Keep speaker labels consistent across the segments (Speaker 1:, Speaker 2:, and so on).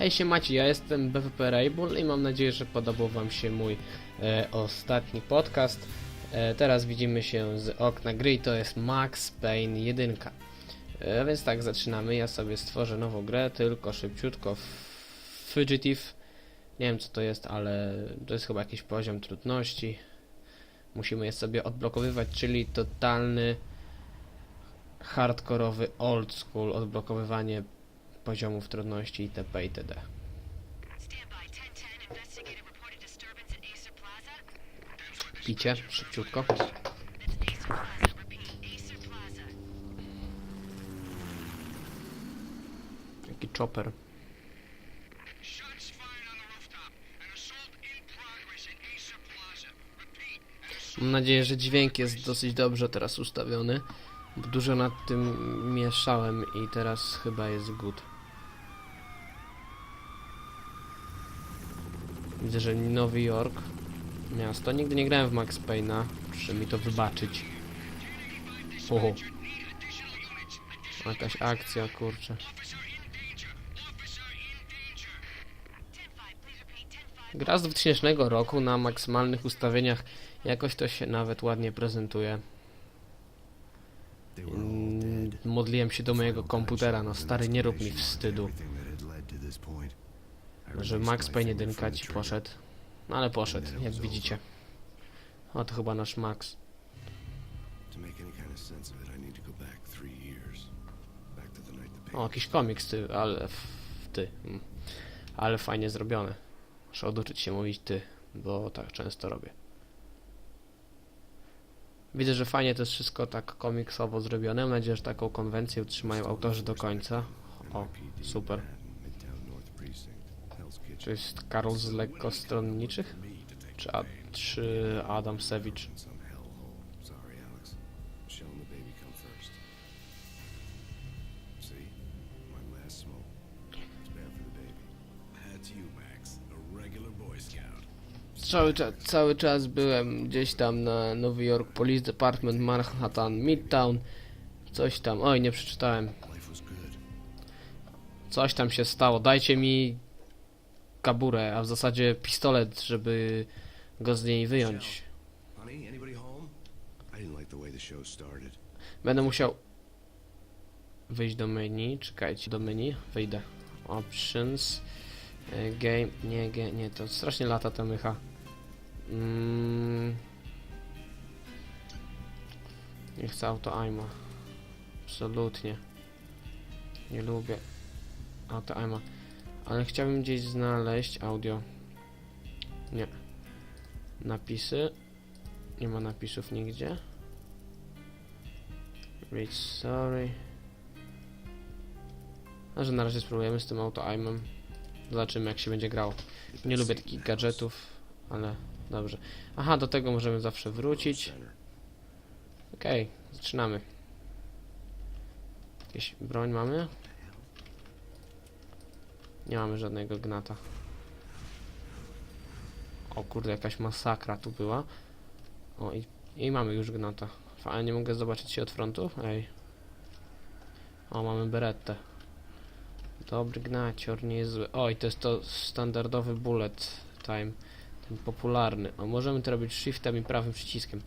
Speaker 1: Hej się Maci, ja jestem BWP Rainbow i mam nadzieję, że podobał wam się mój e, ostatni podcast. E, teraz widzimy się z okna gry i to jest Max Payne 1. E, więc tak, zaczynamy. Ja sobie stworzę nową grę, tylko szybciutko. Fugitive. Nie wiem co to jest, ale to jest chyba jakiś poziom trudności. Musimy je sobie odblokowywać, czyli totalny hardkorowy old school odblokowywanie poziomów trudności itp. itd.
Speaker 2: Stand by. 1010. Investigated reported disturbance at Acer Plaza.
Speaker 1: Picie, szybciutko. Jaki chopper. Mam nadzieję, że dźwięk jest dosyć dobrze teraz ustawiony. Dużo nad tym mieszałem i teraz chyba jest good. Widzę, że Nowy Jork, miasto. Nigdy nie grałem w Max Payne'a, proszę mi to wybaczyć. Oho. Jakaś akcja, kurczę.
Speaker 3: Officer in danger. Officer in danger.
Speaker 2: 10-5. Please repeat. 10-5.
Speaker 1: Gra z 2000 roku na maksymalnych ustawieniach. Jakoś to się nawet ładnie prezentuje. Mm, Modliłem się do mojego komputera, no stary, nie rób mi wstydu, że Max Payne 1 ci poszedł. No ale poszedł, jak widzicie. O, to chyba nasz Max. O, jakiś komiks ty, ale ty. mm. Ale fajnie zrobione. Muszę oduczyć się mówić ty, bo tak często robię. Widzę, że fajnie to jest wszystko tak komiksowo zrobione. Mam nadzieję, że taką konwencję utrzymają autorzy do końca. O, super. Czy jest Karol z lekkostronniczych? Czy, A, czy Adam
Speaker 4: Scout.
Speaker 1: Cały, cza- cały czas byłem gdzieś tam na Nowy Jork Police Department, Manhattan, Midtown. Coś tam. Oj, nie przeczytałem. Coś tam się stało. Dajcie mi kaburę, a w zasadzie pistolet, żeby go z niej wyjąć. Będę musiał wyjść do menu. Czekajcie, do menu. Wyjdę. Options. e, Game. Nie, ge- nie, to strasznie lata ta mycha. Mm. Nie chcę auto aima. Absolutnie. Nie lubię auto aima. Ale chciałbym gdzieś znaleźć audio. Nie. Napisy. Nie ma napisów nigdzie. Reach sorry. A że na razie spróbujemy z tym auto aimem. Zobaczymy jak się będzie grało. Nie lubię takich gadżetów, ale dobrze. Aha, do tego możemy zawsze wrócić. Okej, zaczynamy. Jakieś broń mamy? Nie mamy żadnego gnata. O kurde, jakaś masakra tu była. O i, i mamy już gnata. Fajnie, nie mogę zobaczyć się od frontu? Ej. O, mamy berettę. Dobry gnacior, niezły. Oj, to jest to standardowy bullet time. Ten popularny. O, możemy to robić shiftem i prawym przyciskiem.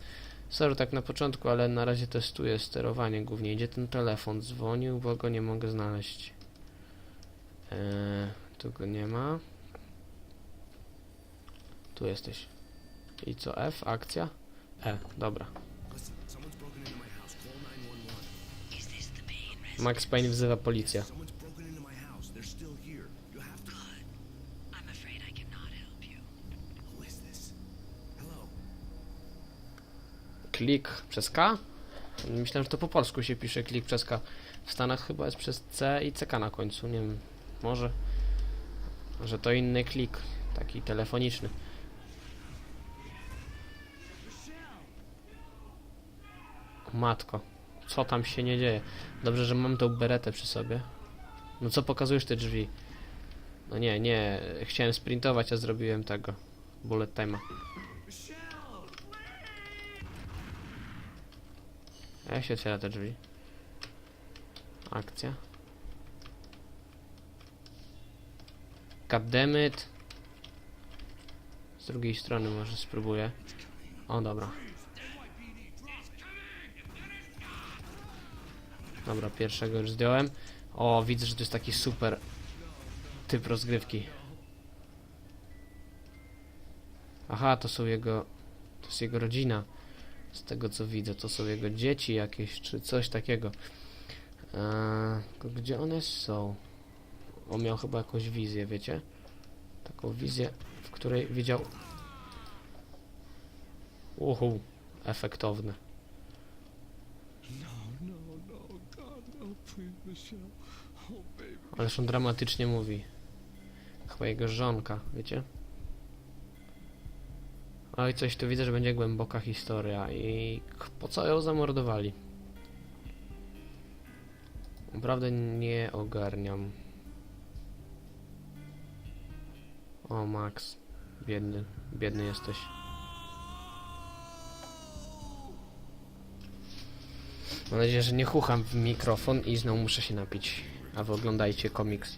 Speaker 1: Sorry, tak na początku, ale na razie testuję sterowanie głównie. Gdzie ten telefon dzwonił, bo go nie mogę znaleźć. Eee, tu go nie ma. Tu jesteś. I co F? Akcja? E, dobra.
Speaker 4: Listen, someone's broken into my house. Call 911.
Speaker 2: Is this the Payne resident?
Speaker 1: Max Payne wzywa policję. Klik przez K? Myślałem, że to po polsku się pisze klik przez K. W Stanach chyba jest przez C i CK na końcu. Nie wiem, może. Że to inny klik, taki telefoniczny. Matko, co tam się nie dzieje? Dobrze, że mam tą beretę przy sobie. No co pokazujesz te drzwi? No nie, nie, chciałem sprintować, a zrobiłem tego. Bullet time'a. Jak się otwiera te drzwi? Akcja. Goddammit. Z drugiej strony może spróbuję. O, dobra. Dobra, pierwszego już zdjąłem. O, widzę, że to jest taki super typ rozgrywki. Aha, to są jego... To jest jego rodzina. Z tego co widzę, to są jego dzieci jakieś, czy coś takiego. Eee, gdzie one są? On miał chyba jakąś wizję, wiecie? Taką wizję, w której widział... Uhu, efektowne.
Speaker 4: No, no, no, no.
Speaker 1: Ależ on dramatycznie mówi. Chyba jego żonka, wiecie? Oj, coś tu widzę, że będzie głęboka historia i po co ją zamordowali? Naprawdę nie ogarniam. O, Max. Biedny, biedny jesteś. Mam nadzieję, że nie chucham w mikrofon i znowu muszę się napić. A wy oglądajcie komiks.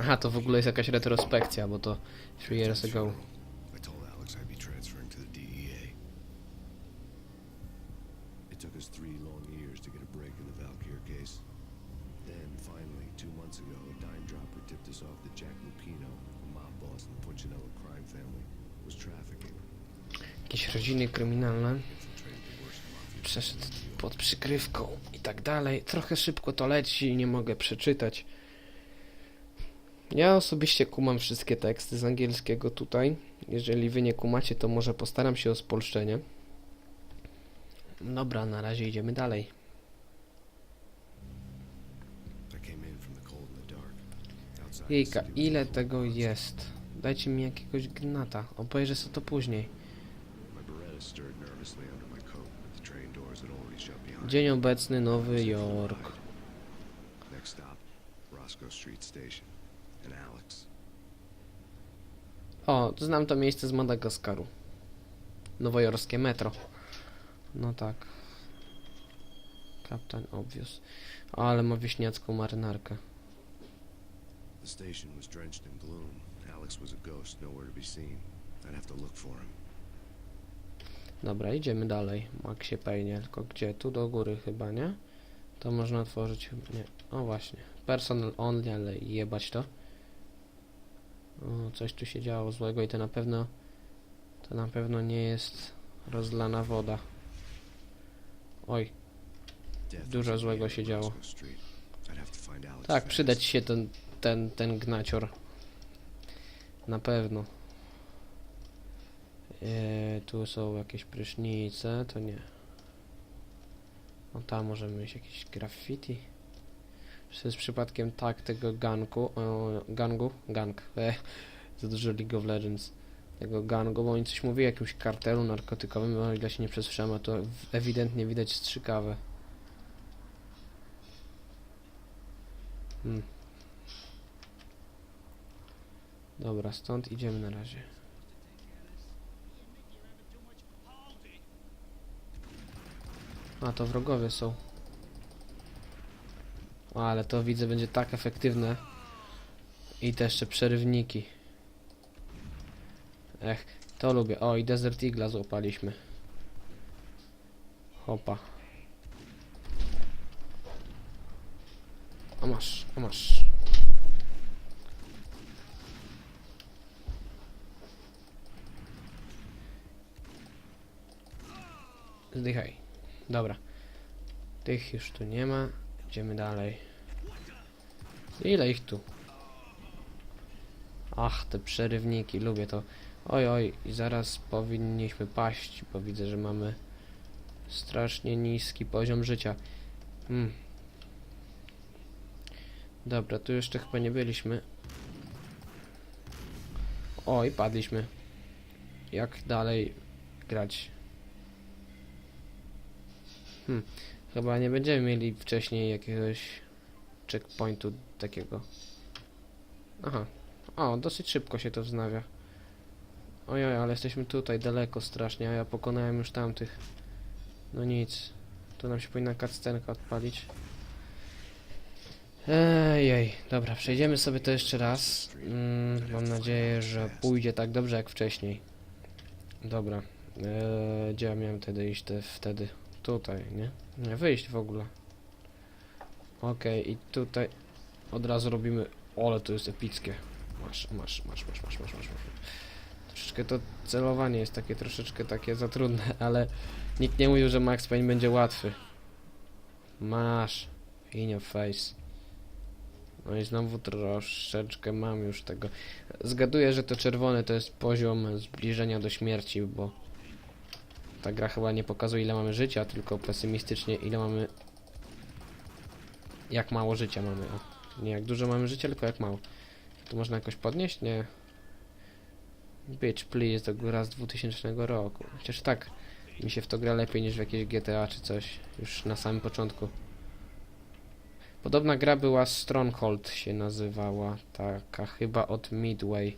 Speaker 1: Aha, to w ogóle jest jakaś retrospekcja, bo to 3 years ago.
Speaker 5: I told Alex I'd be transferring to the DEA. It took us three long years to get a break in the Valkyr case. Then, finally, two months ago, a dime dropper tipped us off that Jack Lupino, mob boss in the Punchinello crime family, was trafficking.
Speaker 1: Jakieś rodziny kryminalne. Przeszedł pod przykrywką i tak dalej. Trochę szybko to leci, nie mogę przeczytać. Ja osobiście kumam wszystkie teksty z angielskiego tutaj. Jeżeli wy nie kumacie, to może postaram się o spolszczenie. Dobra, na razie idziemy dalej.
Speaker 5: I came in from the cold in the dark. Outside the
Speaker 1: Jejka, ile tego jest? Dajcie mi jakiegoś gnata. Obejrzę sobie to później. Dzień obecny, Nowy Jork. O, znam to miejsce z Madagaskaru. Nowojorskie metro. No tak. Kapitan Obvious. Ale ma wieśniacką marynarkę.
Speaker 5: The station was drenched in gloom. Alex was a ghost, nowhere to be seen. I'd have to look for him.
Speaker 1: Dobra, idziemy dalej. Maxie Payne, tylko gdzie? Tu do góry chyba, nie? To można otworzyć, nie. O właśnie. Personal only, ale jebać to. O, coś tu się działo złego i to na pewno to na pewno nie jest rozlana woda. Oj, Dużo złego się działo. Tak,
Speaker 5: fast.
Speaker 1: przyda ci się ten, ten, ten gnacior. Na pewno. Eee, tu są jakieś prysznice, to nie. O, tam możemy mieć jakieś graffiti. Czy to jest przypadkiem tak tego gangu, o, gangu, gang, e, za dużo League of Legends, tego gangu, bo oni coś mówili o jakimś kartelu narkotykowym, o ile się nie przesłyszałem, to ewidentnie widać strzykawę. Hmm. Dobra, stąd idziemy na razie. A, to wrogowie są. O, ale to widzę będzie tak efektywne. I te jeszcze przerywniki. Ech, to lubię. O, i Desert Eagla złapaliśmy. Hopa. A masz, a masz. Zdychaj. Dobra. Tych już tu nie ma. Idziemy dalej. Ile ich tu? Ach, te przerywniki, lubię to. Oj, oj, i zaraz powinniśmy paść, bo widzę, że mamy strasznie niski poziom życia. Hmm. Dobra, tu jeszcze chyba nie byliśmy. Oj, padliśmy. Jak dalej grać? Hmm. Chyba nie będziemy mieli wcześniej jakiegoś checkpointu takiego. Aha. O, dosyć szybko się to wznawia. Ojoj, ale jesteśmy tutaj daleko strasznie, a ja pokonałem już tamtych. No nic. Tu nam się powinna cutscenka odpalić. Ejej, dobra, przejdziemy sobie to jeszcze raz. Mm, mam nadzieję, że pójdzie tak dobrze jak wcześniej. Dobra. Eee, gdzie ja miałem wtedy iść? Te, wtedy tutaj, nie? Nie, wyjść w ogóle. Okej, i tutaj od razu robimy... Ole, to jest epickie. Masz, masz, masz, masz, masz, masz, masz. Troszeczkę to celowanie jest takie troszeczkę takie za trudne, ale nikt nie mówił, że Max Payne będzie łatwy. Masz. In your face. No i znowu troszeczkę mam już tego. Zgaduję, że to czerwone to jest poziom zbliżenia do śmierci, bo ta gra chyba nie pokazuje ile mamy życia, tylko pesymistycznie ile mamy... Jak mało życia mamy. O. Nie jak dużo mamy życia, tylko jak mało. To można jakoś podnieść? Nie. Bitch, please, to gra z 2000 roku. Chociaż tak, mi się w to gra lepiej niż w jakieś GTA czy coś. Już na samym początku. Podobna gra była Stronghold się nazywała. Taka chyba od Midway.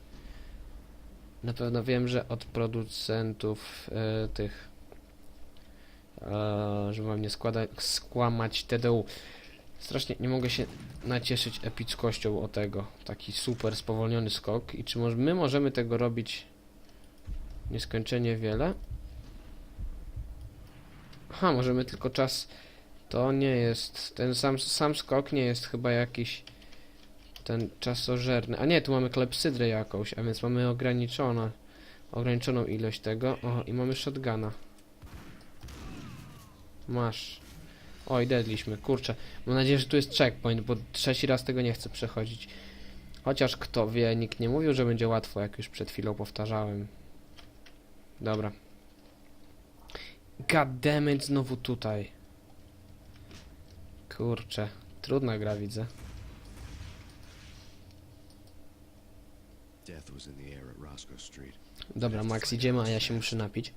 Speaker 1: Na pewno wiem, że od producentów e, tych. E, żeby wam nie skłamać TDU. Strasznie nie mogę się nacieszyć epickością o tego. Taki super spowolniony skok. I czy może, my możemy tego robić nieskończenie wiele? Ha, możemy tylko czas. To nie jest. Ten sam, sam skok nie jest chyba jakiś. Ten czasożerny. A nie, tu mamy klepsydrę jakąś, a więc mamy ograniczone. Ograniczoną ilość tego. O, i mamy shotguna. Masz. Oj, dedliśmy, kurczę. Mam nadzieję, że tu jest checkpoint, bo trzeci raz tego nie chcę przechodzić. Chociaż kto wie, nikt nie mówił, że będzie łatwo, jak już przed chwilą powtarzałem. Dobra. God damn it, znowu tutaj. Kurczę, trudna gra widzę. Dobra, Max, idziemy, a ja się muszę napić.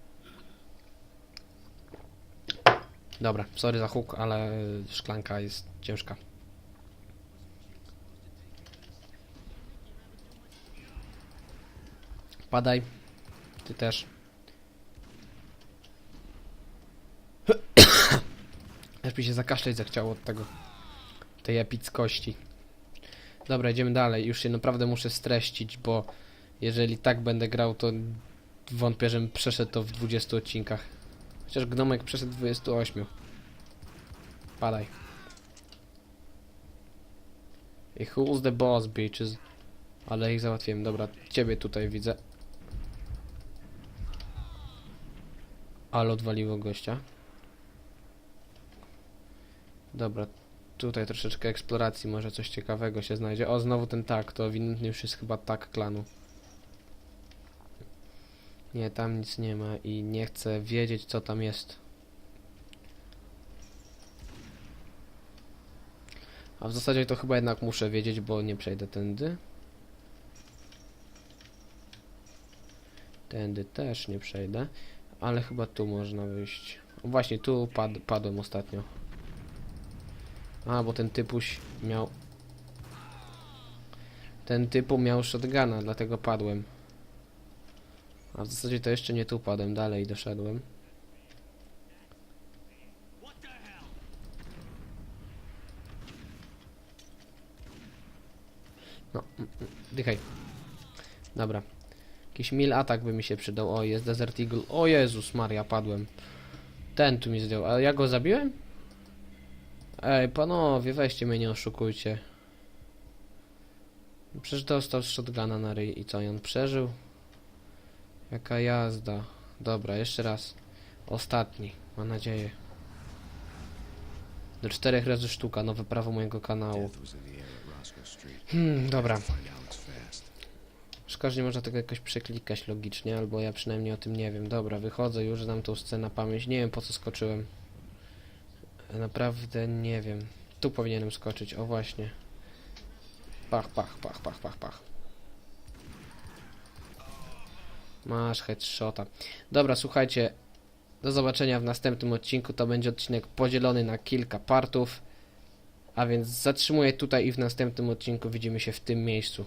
Speaker 1: Dobra, sorry za huk, ale szklanka jest ciężka. Padaj. Ty też. Aż mi się zakaszleć zachciało od tego. Tej epickości. Dobra, idziemy dalej. Już się naprawdę muszę streścić, bo jeżeli tak będę grał, to wątpię, żebym przeszedł to w 20 odcinkach. Chociaż Gnomek przeszedł w 28. Padaj. I who's the boss, bitches? Ale ich załatwiłem. Dobra, ciebie tutaj widzę. Ale odwaliło gościa. Dobra, tutaj troszeczkę eksploracji, może coś ciekawego się znajdzie. O, znowu ten tak, to ewidentnie już jest chyba tak klanu. Nie, tam nic nie ma i nie chcę wiedzieć, co tam jest. A w zasadzie to chyba jednak muszę wiedzieć, bo nie przejdę tędy. Tędy też nie przejdę, ale chyba tu można wyjść. Właśnie, tu pad padłem ostatnio. A, bo ten typuś miał... Ten typu miał shotguna, dlatego padłem. A w zasadzie to jeszcze nie tu padłem, dalej doszedłem. No, mm, mm, dychaj. Dobra. Jakiś mil atak by mi się przydał. O, jest Desert Eagle. O Jezus Maria, padłem. Ten tu mi zdjął. A ja go zabiłem? Ej, panowie, weźcie mnie, nie oszukujcie. Przecież dostał shotguna na ryj i co, i on przeżył? Jaka jazda. Dobra, jeszcze raz. Ostatni, mam nadzieję. Do czterech razy sztuka, nowe prawo mojego kanału. Hmm, dobra. Szkoda, że nie można tego jakoś przeklikać logicznie, albo ja przynajmniej o tym nie wiem. Dobra, wychodzę już, znam tą scenę na pamięć. Nie wiem po co skoczyłem. Naprawdę nie wiem. Tu powinienem skoczyć, o właśnie. Pach, pach, pach, pach, pach, pach. Masz headshota. Dobra, słuchajcie. Do zobaczenia w następnym odcinku. To będzie odcinek podzielony na kilka partów. A więc zatrzymuję tutaj i w następnym odcinku widzimy się w tym miejscu.